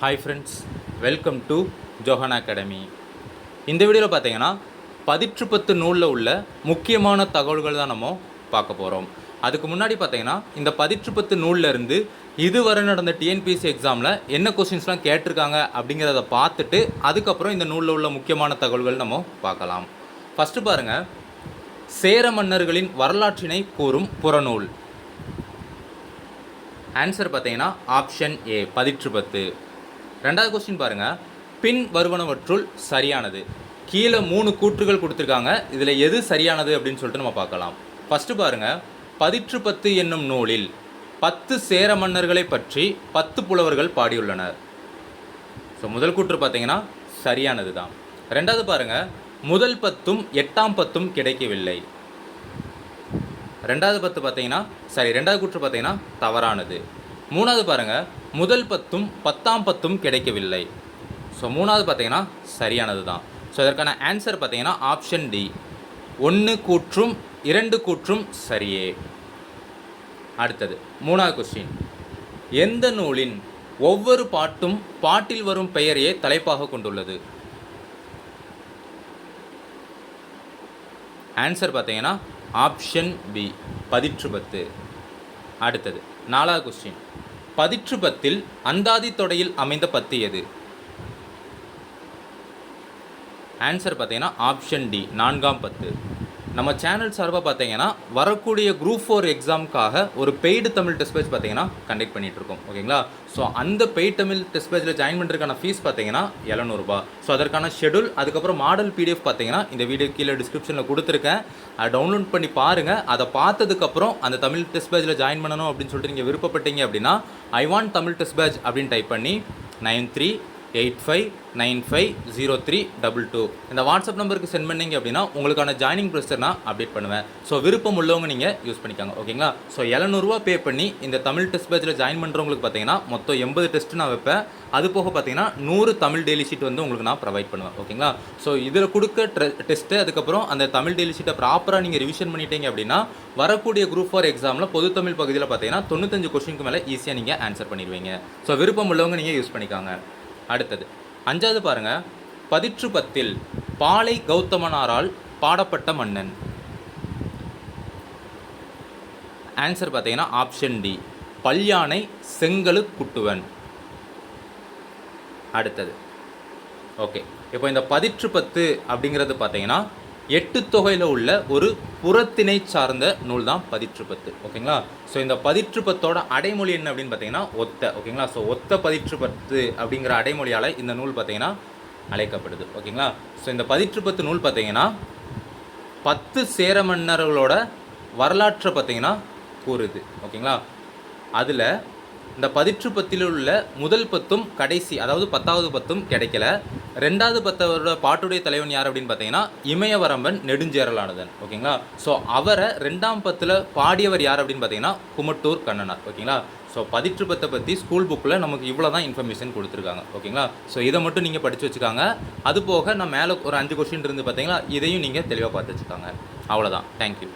Hi friends welcome to Johan academy இந்த வீடியோவில் பார்த்தீங்கன்னா பதிற்று பத்து நூலில் உள்ள முக்கியமான தகவல்கள் தான் நம்ம பார்க்க போகிறோம் அதுக்கு முன்னாடி பார்த்தீங்கன்னா இந்த பதிற்று பத்து நூல்ல இதுவரை நடந்த டிஎன்பிஎஸ்சி எக்ஸாமில் என்ன கொஸ்டின்ஸ்லாம் கேட்டிருக்காங்க அப்படிங்கிறத பார்த்துட்டு அதுக்கப்புறம் இந்த நூலில் உள்ள முக்கியமான தகவல்கள் நம்ம பார்க்கலாம். ஃபஸ்ட்டு பாருங்கள் சேர மன்னர்களின் வரலாற்றினை கூறும் புறநூல். ஆன்சர் பார்த்தீங்கன்னா ஆப்ஷன் ஏ பதிற்று பத்து ரெண்டாவது கொஸ்டின் பாருங்க. பின் வருவனவற்றுள் சரியானது. கீழே மூணு கூற்றுகள் கொடுத்துருக்காங்க. இதில் எது சரியானது அப்படின்னு சொல்லிட்டு நம்ம பார்க்கலாம். ஃபஸ்ட்டு பாருங்க. பதிற்று பத்து என்னும் நூலில் பத்து சேர மன்னர்களை பற்றி பத்து புலவர்கள் பாடியுள்ளனர். ஸோ முதல் கூற்று பார்த்தீங்கன்னா சரியானது தான் ரெண்டாவது பாருங்க. முதல் பத்தும் எட்டாம் பத்தும் கிடைக்கவில்லை. ரெண்டாவது பத்து பார்த்தீங்கன்னா சரி ரெண்டாவது கூற்று பார்த்தீங்கன்னா தவறானது. மூணாவது பாருங்கள் முதல் பத்தும் பத்தாம் பத்தும் கிடைக்கவில்லை. ஸோ மூணாவது பார்த்தீங்கன்னா சரியானது தான் ஸோ இதற்கான ஆன்சர் பார்த்தீங்கன்னா ஆப்ஷன் டி ஒன்று கூற்றும் இரண்டு கூற்றும் சரியே. அடுத்தது மூணாவது கொஸ்டின் எந்த நூலின் ஒவ்வொரு பாட்டும் பாட்டில் வரும் பெயரையே தலைப்பாக கொண்டுள்ளது? ஆன்சர் பார்த்தீங்கன்னா ஆப்ஷன் பி பதிற்று பத்து அடுத்தது நாலாவது கொஸ்டின் பதிற்று பத்தில் அந்தாதி தொடையில் அமைந்த பத்து எது? ஆன்சர் பார்த்தீங்கன்னா ஆப்ஷன் டி நான்காம் பத்து. நம்ம சேனல் சார்பாக பார்த்தீங்கன்னா வரக்கூடிய குரூப் ஃபோர் எக்ஸாமுக்காக ஒரு பெய்டு தமிழ் டெஸ்ட் பேஜ் பார்த்தீங்கன்னா கண்டக்ட் பண்ணிட்டு இருக்கோம் ஓகேங்களா? ஸோ அந்த பெய்டு தமிழ் டெஸ்ட் பேஜில் ஜாயின் பண்ணுறதுக்கான ஃபீஸ் பார்த்தீங்கன்னா எழுநூறுபா. ஸோ அதற்கான ஷெடியூல் அதுக்கப்புறம் மாடல் பிடிஎஃப் பார்த்தீங்கன்னா இந்த வீடியோ கீழே டிஸ்கிரிப்ஷனில் கொடுத்துருக்கேன். அதை டவுன்லோட் பண்ணி பாருங்கள் அதை பார்த்ததுக்கப்புறம் அந்த தமிழ் டெஸ்ட் பேஜில் ஜாயின் பண்ணணும் அப்படின்னு சொல்லிட்டு நீங்கள் விருப்பப்பட்டீங்க அப்படின்னா I want Tamil test page அப்படின்னு டைப் பண்ணி nine three eight five nine five zero three double two. இந்த வாட்ஸ்அப் நம்பருக்கு சென்ட் பண்ணீங்க அப்படின்னா உங்களுக்கான ஜாயினிங் ப்ரொசர் நான் அப்டேட் பண்ணுவேன். ஸோ விருப்பம் உள்ளவங்க நீங்கள் யூஸ் பண்ணிக்காங்க ஓகேங்களா ஸோ எழுநூறுவா பே பண்ணி இந்த தமிழ் டெஸ்ட் பேஜில் ஜாயின் பண்ணுறவங்களுக்கு பார்த்தீங்கன்னா மொத்தம் எண்பது டெஸ்ட் நான் வைப்பேன். அது போக பார்த்தீங்கன்னா நூறு தமிழ் டெய்லி ஷீட் வந்து உங்களுக்கு நான் ப்ரொவைட் பண்ணுவேன் ஓகேங்களா ஸோ இதில் கொடுக்க டெஸ்ட்டு அதுக்கப்புறம் அந்த தமிழ் டெய்லி ஷீட்டை ப்ராப்பராக நீங்கள் ரிவிஷன் பண்ணிட்டீங்க அப்படின்னா வரக்கூடிய குரூப் ஃபார் எக்ஸாமில் பொது தமிழ் பகுதியில் பார்த்தீங்கன்னா தொண்ணூத்தஞ்சு கொஸ்டினுக்கு மேலே ஈஸியாக நீங்கள் ஆன்சர் பண்ணிடுவீங்க. ஸோ விருப்பம் உள்ளவங்க நீங்கள் யூஸ் பண்ணிக்காங்க. அடுத்தது. அஞ்சாவது பாருங்கள் பதிற்று பத்தில் பாலை கௌதமனாரால் பாடப்பட்ட மன்னன். ஆன்சர் பார்த்தீங்கன்னா ஆப்ஷன் டி பல்யானை செங்கலு குட்டுவன். அடுத்தது. ஓகே இப்போ இந்த பதிற்று பத்து அப்படிங்கிறது பார்த்தீங்கன்னா எட்டு தொகையில் உள்ள ஒரு புறத்திணை சார்ந்த நூல் தான் பதிற்றுப்பத்து. ஓகேங்களா? ஸோ இந்த பதிற்றுப்பத்தோட அடைமொழி என்ன அப்படின்னு பார்த்தீங்கன்னா ஒத்த. ஓகேங்களா? ஸோ ஒத்த பதிற்றுப்பத்து அப்படிங்கிற அடைமொழியால் இந்த நூல் பார்த்தீங்கன்னா அழைக்கப்படுது. ஓகேங்களா? ஸோ இந்த பதிற்றுப்பத்து நூல் பார்த்தீங்கன்னா பத்து சேர மன்னர்களோட வரலாற்றை பார்த்தீங்கன்னா கூறுது. ஓகேங்களா? அதில் இந்த பதிற்று பத்தில் உள்ள முதல் பத்தும் கடைசி அதாவது பத்தாவது பத்தும் கிடைக்கல. ரெண்டாவது பத்தவரோட பாட்டுடைய தலைவன் யார் அப்படின்னு பார்த்தீங்கன்னா இமயவரம்பன் நெடுஞ்சேரலானதன். ஓகேங்களா? ஸோ அவரை ரெண்டாம் பத்தில் பாடியவர் யார் அப்படின்னு பார்த்தீங்கன்னா குமட்டூர் கண்ணனார். ஓகேங்களா? ஸோ பதிற்று பத்தை பற்றி ஸ்கூல் புக்கில் நமக்கு இவ்வளோ தான் இன்ஃபர்மேஷன் கொடுத்துருக்காங்க. ஓகேங்களா? ஸோ இதை மட்டும் நீங்கள் படித்து வச்சுக்காங்க. அது போக நான் மேலே ஒரு அஞ்சு கொஸ்டின் இருந்து பார்த்தீங்கன்னா இதையும் நீங்கள் தெளிவாக பார்த்து வச்சுக்காங்க. அவ்வளோதான் தேங்க்யூ